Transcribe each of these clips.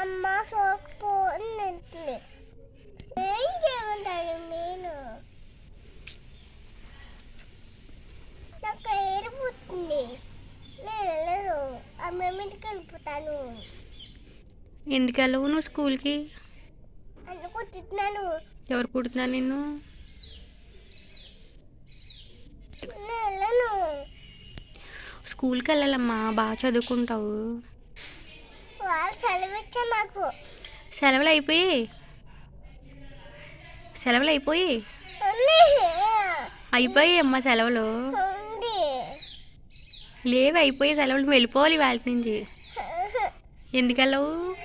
అమ్మ సోపు ఏం నేను నాకు ఏడిపోతుంది నేను వెళ్ళను అమ్మ ఇంటికి వెళ్ళిపోతాను ఎందుకు వెళ్ళవు నువ్వు స్కూల్కి అందుకు తిట్టినాను ఎవరు కుడుతున్నారు నిన్ను నేను వెళ్ళను స్కూల్కి వెళ్ళాలమ్మా బాగా చదువుకుంటావు. మాకు సెలవులు అయిపోయి సెలవులు అయిపోయి. అయిపోయి అమ్మ సెలవులు. లేవి అయిపోయి సెలవులు. వెళ్ళిపోవాలి వాళ్ళ నుంచి. ఎందుకు వెళ్ళవు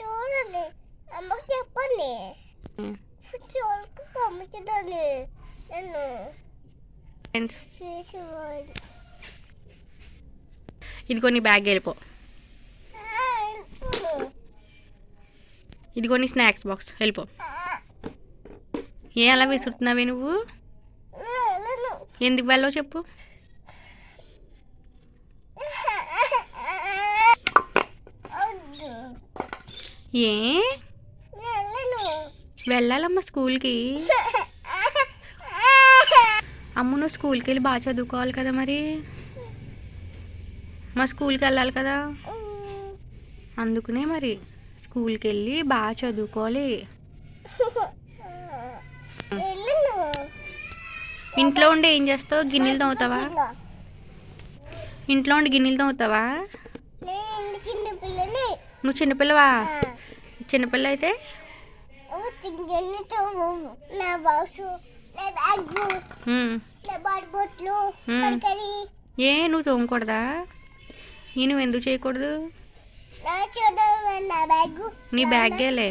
చూడండి. అమ్మకి చెప్పండి. ఫ్రెండ్స్ చేసేవాడు ఇదిగో నీ బ్యాగ్ వెళ్ళిపో. ఇదిగో నీ స్నాక్స్ బాక్స్ వెళ్ళిపో. ఏ అలా విసురుతున్నావే నువ్వు? ఎందుకు వెళ్ళవు చెప్పు. ఏ? వెళ్ళాలమ్మా స్కూల్కి. అమ్ము నువ్వు స్కూల్కి వెళ్ళి బాగా చదువుకోవాలి కదా మరి? మా స్కూల్కి వెళ్ళాలి కదా? అందుకనే మరి. స్కూల్కి వెళ్ళి బాగా చదువుకోవాలి. ఇంట్లో ఉండి ఏం చేస్తావు? గిన్నెలు తవ్వుతావా? ఇంట్లో ఉండి గిన్నెలు తవ్వుతావా? నువ్వు చిన్నపిల్లవా? చిన్నపిల్ల అయితే? ఏ నువ్వు తోమకూడదా? ఈ నువ్వు ఎందుకు చేయకూడదు? నా బ్యాగేలే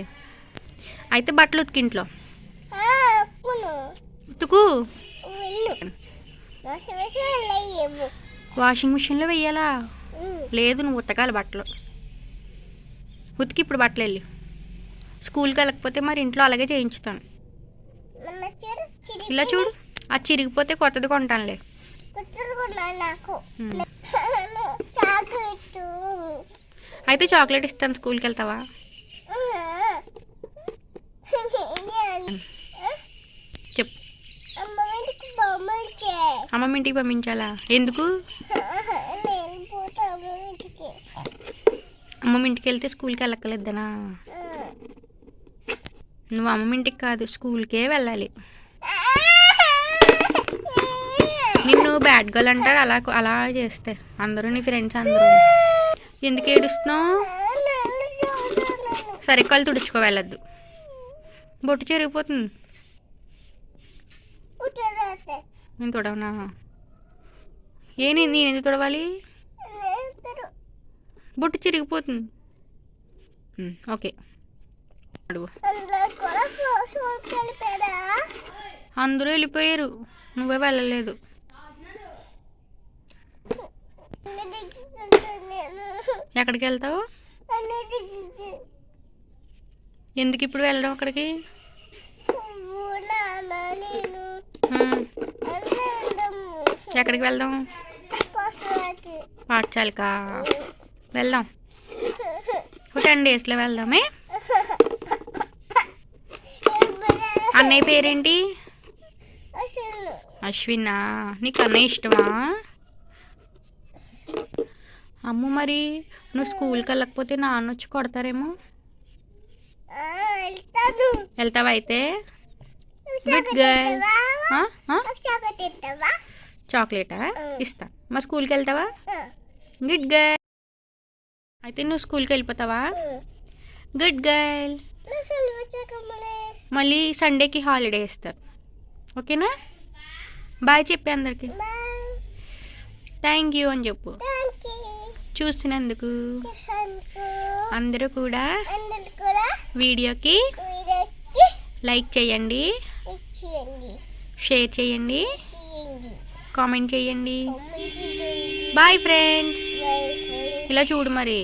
అయితే బట్టలు ఉతికి ఇంట్లో. అక్కును ఉతుకు. వాషింగ్ మిషన్లో వెయ్యాలా? లేదు నువ్వు ఉతకాలి బట్టలు. ఉతికి ఇప్పుడు బట్టలు వెళ్ళి. స్కూల్కి వెళ్ళకపోతే మరి ఇంట్లో అలాగే చేయించుతాను. ఇలా చూడు. అది చిరిగిపోతే కొత్తది కొంటానులే. అయితే చాక్లెట్ ఇస్తాను స్కూల్కి వెళ్తావా? చెప్పు. అమ్మమ్మ ఇంటికి పంపించాలా? ఎందుకు? అమ్మమ్మ ఇంటికి. వెళ్తే స్కూల్కి వెళ్ళక్కలేద్దనా నువ్వు అమ్మమ్మ ఇంటికి కాదు స్కూల్కే వెళ్ళాలి. నిన్ను బ్యాడ్ గర్ల్ అంటారు అలా అలా చేస్తే. అందరూ నీ ఫ్రెండ్స్ అందరూ. ఎందుకు ఏడుస్తున్నావు? సరే కళ్ళు తుడుచుకో వెళ్ళొద్దు. బొట్టు చెరిగిపోతుంది. నేను తుడవనా? ఏ నేను ఎందుకు తుడవాలి? బొట్టు చిరిగిపోతుంది. ఓకే. అందరూ వెళ్ళిపోయారు. నువ్వే వెళ్ళలేదు. ఎక్కడికి వెళ్తావు? ఎందుకు ఇప్పుడు వెళ్ళడం అక్కడికి? ఎక్కడికి వెళ్దాం? పాఠశాలకా. వెళ్దాం. ఒక టెన్ డేస్లో వెళ్దామే. అన్నయ్య పేరేంటి? అశ్వినా. నీకు అన్నయ్య ఇష్టమా? అమ్మ మరి నువ్వు స్కూల్కి వెళ్ళకపోతే నాన్న వచ్చి కొడతారేమో? వెళ్తావా అయితే? గుడ్ గర్ల్ చాక్లెటా? ఇస్తా. మా స్కూల్కి వెళ్తావా? గుడ్ గర్ల్ అయితే నువ్వు స్కూల్కి వెళ్ళిపోతావా? గుడ్ గర్ల్ మళ్ళీ సండేకి హాలిడే ఇస్తారు. ఓకేనా? బాయ్ చెప్పి అందరికి. థ్యాంక్ యూ అని చెప్పు. చూసినందుకు. అందరూ కూడా వీడియోకి లైక్ చేయండి. షేర్ చేయండి. కామెంట్ చేయండి. Bye friends. ఇలా చూడు మరి.